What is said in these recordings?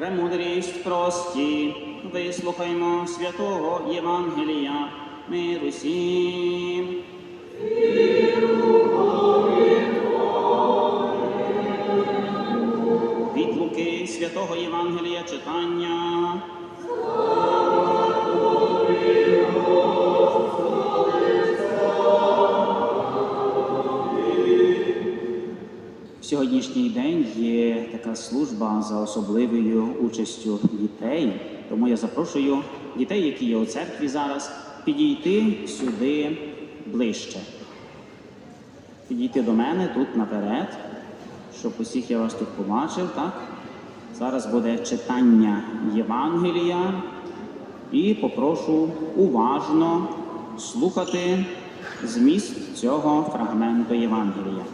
Премудрість прості, вислухаймо святого Євангелія, мир усім. Від Луки святого Євангелія читання. Служба за особливою участю дітей. Тому я запрошую дітей, які є у церкві зараз, підійти сюди ближче. Підійти до мене тут наперед, щоб усіх я вас тут побачив, так? Зараз буде читання Євангелія і попрошу уважно слухати зміст цього фрагменту Євангелія.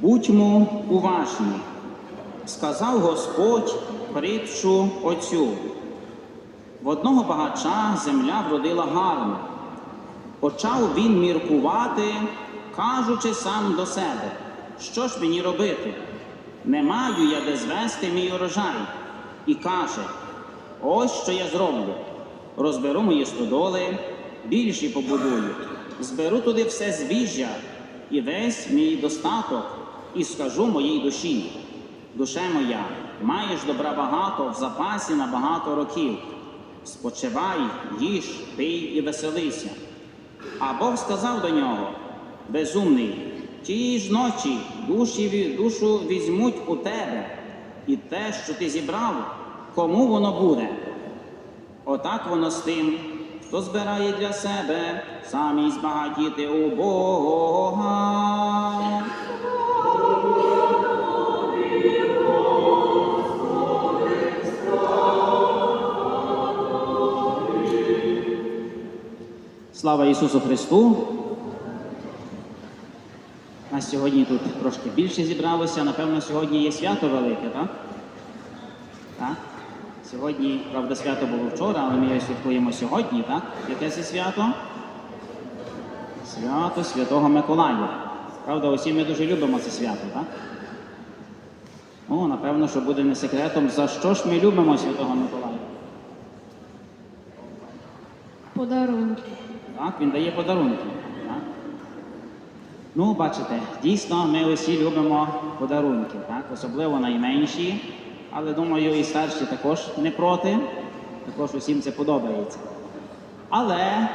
Будьмо уважні, сказав Господь притчу оцю. В одного багача земля вродила гарно. Почав він міркувати, кажучи сам до себе, що ж мені робити? Не маю я де звести мій урожай. І каже: ось що я зроблю. Розберу мої стодоли, більші побудую, зберу туди все збіжжя і весь мій достаток, і скажу моїй душі. Душе моя, маєш добра багато в запасі на багато років. Спочивай, їж, пий і веселися. А Бог сказав до нього: Безумний, тієї ж ночі душі, душу візьмуть у тебе, і те, що ти зібрав, кому воно буде? Отак воно з тим, хто збирає для себе, самі збагатіти у Бога. Слава Ісусу Христу! Нас сьогодні тут трошки більше зібралося. Напевно, сьогодні є свято велике, так? Так? Сьогодні, правда, свято було вчора, але ми його святкуємо сьогодні, так? Яке це свято? Свято Святого Миколая. Правда, усі ми дуже любимо це свято, так? О, напевно, що буде не секретом, за що ж ми любимо Святого Миколая. Подарунки. Так, він дає подарунки. Так? Ну, бачите, дійсно, ми усі любимо подарунки, так? особливо найменші, але думаю, і старші також не проти, також усім це подобається. Але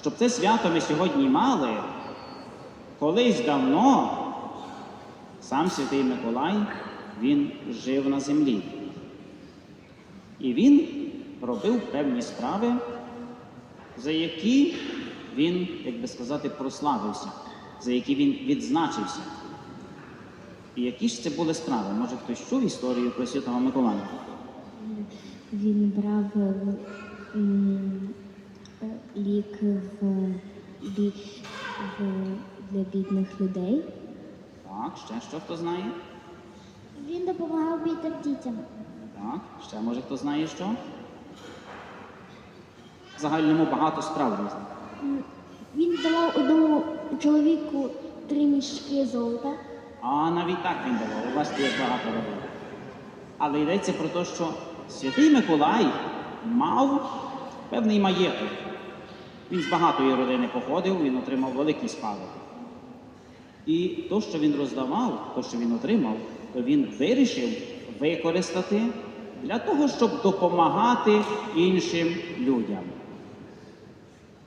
щоб це свято ми сьогодні мали, колись давно сам Святий Миколай він жив на землі. І він робив певні справи, за які він, як би сказати, прославився, за які він відзначився. І які ж це були справи? Може хтось чув історію про Святого Миколая? Він брав е, е, лік в, в, для бідних людей. Так, ще що хто знає? Він допомагав бідним дітям. Так, ще може хто знає що? В загальному багато справ різних. Він давав одному чоловіку три мішки золота. А навіть так він давав, у вас є багато робив. Але йдеться про те, що святий Миколай мав певний маєток. Він з багатої родини походив, він отримав великий спадок. І то, що він роздавав, то, що він отримав, то він вирішив використати для того, щоб допомагати іншим людям.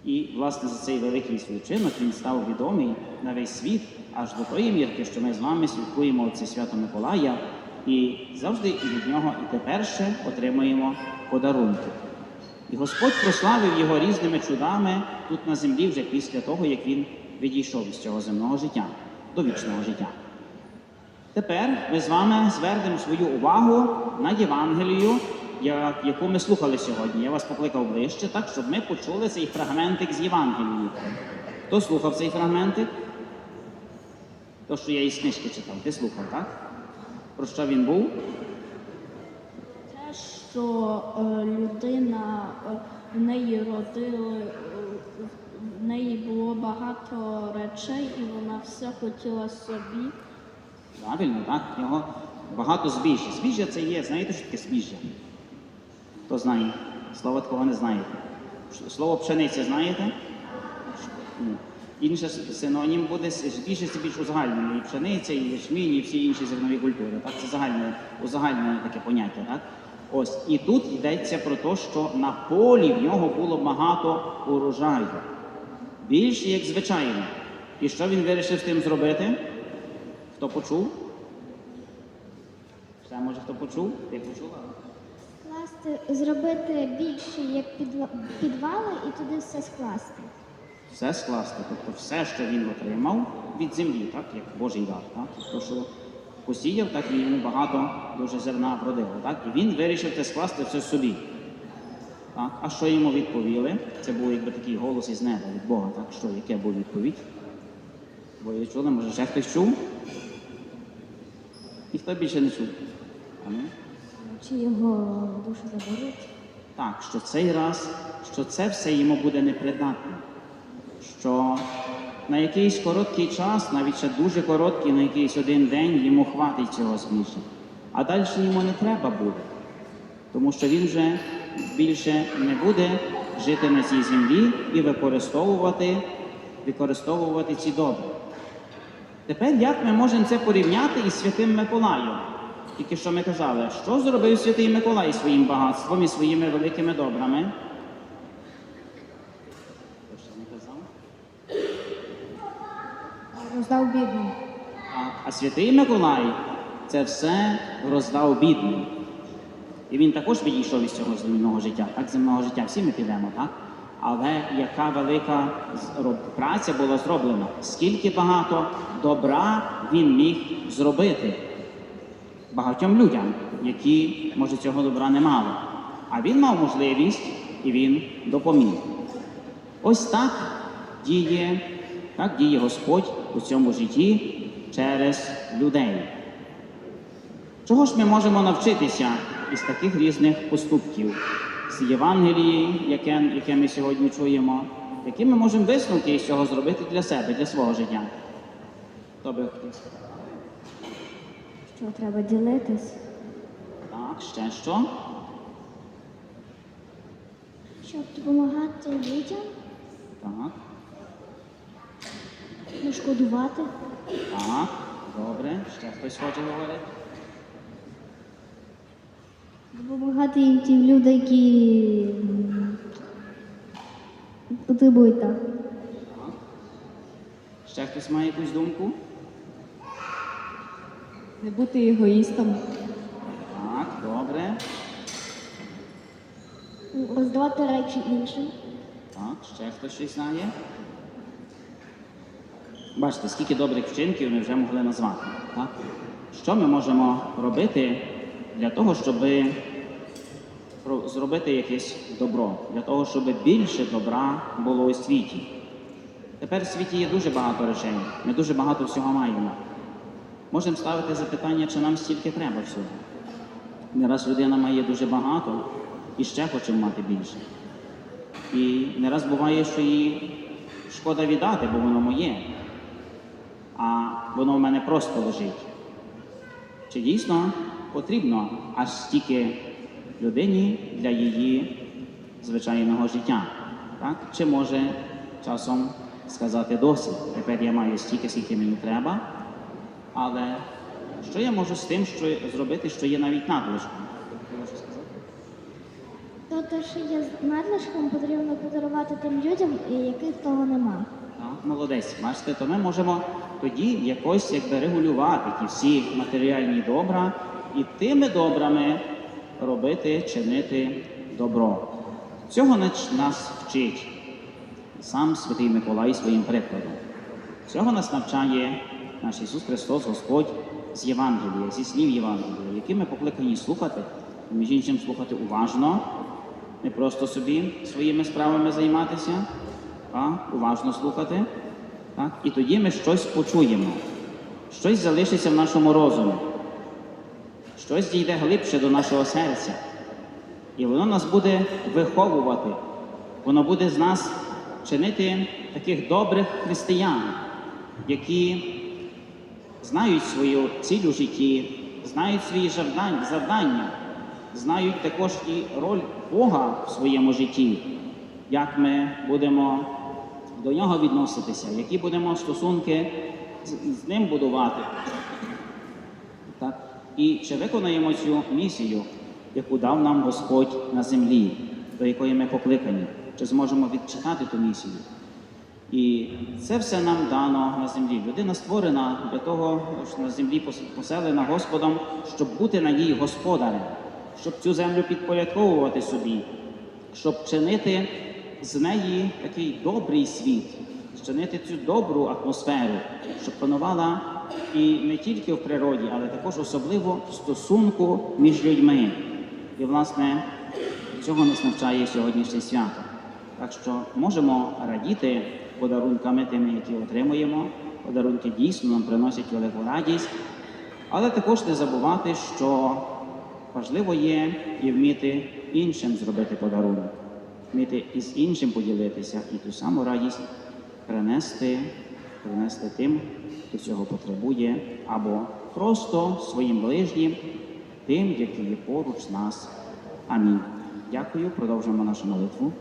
І, власне, за цей великий свій вчинок він став відомий на весь світ аж до тої мірки, що ми з вами святкуємо це свято Миколая і завжди від нього і тепер ще отримуємо подарунки. І Господь прославив його різними чудами тут на землі вже після того, як він відійшов із цього земного життя до вічного життя. Тепер ми з вами звернемо свою увагу на Євангелію, я- яку ми слухали сьогодні. Я вас покликав ближче, так, щоб ми почули цей фрагментик з Євангелії. Хто слухав цей фрагментик? То, що я із книжки читав. Ти слухав, так? Про що він був? Те, що е, людина е, в неї родили, е, в неї було багато речей, і вона все хотіла собі. Правильно, так? В нього багато збіжжя. Збіжжя це є, знаєте, що таке збіжжя? Хто знає? Слова такого не знаєте. Слово пшениця знаєте? Інше синонім буде збіжжя це більш узагальнене. І пшениця, і ячмінь, і всі інші зернові культури. Так, це загальне, узагальнене таке поняття. Так? Ось. І тут йдеться про те, що на полі в нього було багато урожаю. Більше, як звичайно. І що він вирішив з тим зробити? Хто почув? Ще може хто почув? Ти почула? Зробити більше як підвали і туди все скласти. Все скласти, тобто все, що він отримав від землі, так, як Божий дар. Так? Тобто, що посіяв, так і йому багато дуже зерна вродило. Так? І він вирішив це скласти все собі. Так? А що йому відповіли? Це був якби такий голос із неба від Бога. Так? Що, яке був відповідь? Бо ви чули, може ще хтось чув? Ніхто більше не чув. Амінь. Чи його душу заберуть? Так, що цей раз, що це все йому буде непридатне. Що на якийсь короткий час, навіть ще дуже короткий, на якийсь один день йому хватить цього збіжжя. А далі йому не треба буде. Тому що він вже більше не буде жити на цій землі і використовувати, використовувати ці добри. Тепер як ми можемо це порівняти із святим Миколаєм? Тільки що ми казали, що зробив святий Миколай своїм багатством і своїми великими добрами? Роздав бідним. А, а святий Миколай це все роздав бідним. І він також відійшов із цього земного життя, так земного життя. Всі ми підемо, так? Але яка велика праця була зроблена, скільки багато добра він міг зробити багатьом людям, які, може, цього добра не мали. А він мав можливість і він допоміг. Ось так діє, так діє Господь у цьому житті через людей. Чого ж ми можемо навчитися із таких різних поступків, з Євангелії, яке, яке ми сьогодні чуємо, які ми можемо висновки із цього зробити для себе, для свого життя? Хто би хотів сказати? Що треба ділитись? Так, ще що? Щоб допомагати людям, Так, не шкодувати. так, добре. Ще хтось хоче говорити? Допомагати їм тим людям, які потребують. Так. Ще хтось має якусь думку? Не бути егоїстом. Так, добре. Роздавати речі іншим. Так, ще хтось щось знає? Бачите, скільки добрих вчинків ми вже могли назвати. Так? Що ми можемо робити для того, щоб зробити якесь добро, для того, щоб більше добра було у світі? Тепер в світі є дуже багато речей, ми дуже багато всього маємо. Можемо ставити запитання, чи нам стільки треба всього. Не раз людина має дуже багато і ще хоче мати більше. І не раз буває, що їй шкода віддати, бо воно моє, а воно в мене просто лежить. Чи дійсно потрібно аж стільки людині для її звичайного життя? Так? Чи може часом сказати досить, тепер я маю стільки, скільки мені треба, але що я можу з тим що зробити, що є навіть надлишком? То те, що є надлишком, потрібно подарувати тим людям, яких того нема. Так, молодець. Бачите, то ми можемо тоді якось якби регулювати ті всі матеріальні добра і тими добрами робити, чинити добро. Цього нас вчить сам Святий Миколай своїм прикладом. Цього нас навчає наш Ісус Христос, Господь з Євангелія, зі слів Євангелія, які ми покликані слухати, між іншим слухати уважно, не просто собі своїми справами займатися, а уважно слухати. Так? І тоді ми щось почуємо, щось залишиться в нашому розумі, щось дійде глибше до нашого серця. І воно нас буде виховувати, воно буде з нас чинити таких добрих християн, які знають свою ціль у житті, знають свої завдання, знають також і роль Бога в своєму житті, як ми будемо до нього відноситися, які будемо стосунки з, ним будувати. Так? І чи виконаємо цю місію, яку дав нам Господь на землі, до якої ми покликані? Чи зможемо відчитати ту місію? І це все нам дано на землі. Людина створена для того, що на землі поселена Господом, щоб бути на ній господарем, щоб цю землю підпорядковувати собі, щоб чинити з неї такий добрий світ, чинити цю добру атмосферу, щоб панувала і не тільки в природі, але також особливо в стосунку між людьми. І, власне, цього нас навчає сьогоднішнє свято. Так що можемо радіти подарунками тими, які отримуємо. Подарунки дійсно нам приносять велику радість, але також не забувати, що важливо є і вміти іншим зробити подарунок, вміти із іншим поділитися і ту саму радість принести, принести тим, хто цього потребує, або просто своїм ближнім, тим, які є поруч нас. Амінь. Дякую. Продовжуємо нашу молитву.